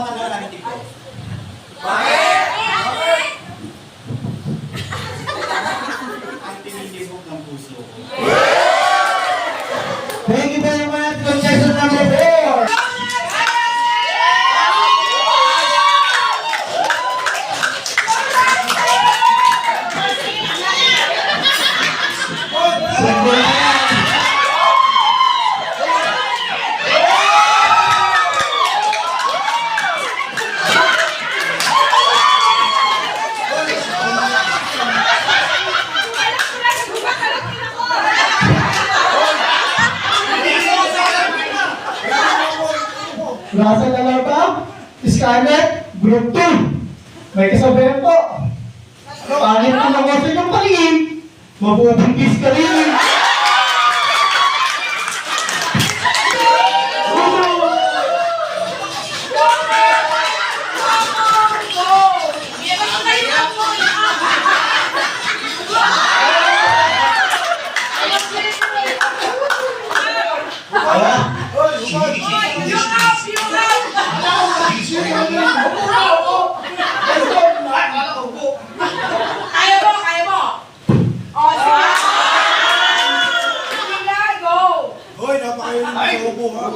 ang galaw namin dito? Bakit? Bakit? ang tinitibok ng puso ko. Thank you very Nasa na lang ba? Scarlett, group 2. May kasabayan po. Pangit na nawasan yung palingin. Mabubungkis ka rin. Hoy, napakayo ng sa upo ha.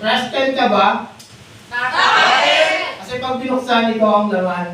Rascal ka ba? Nakakain. Kasi pag binuksan ikaw ang laman.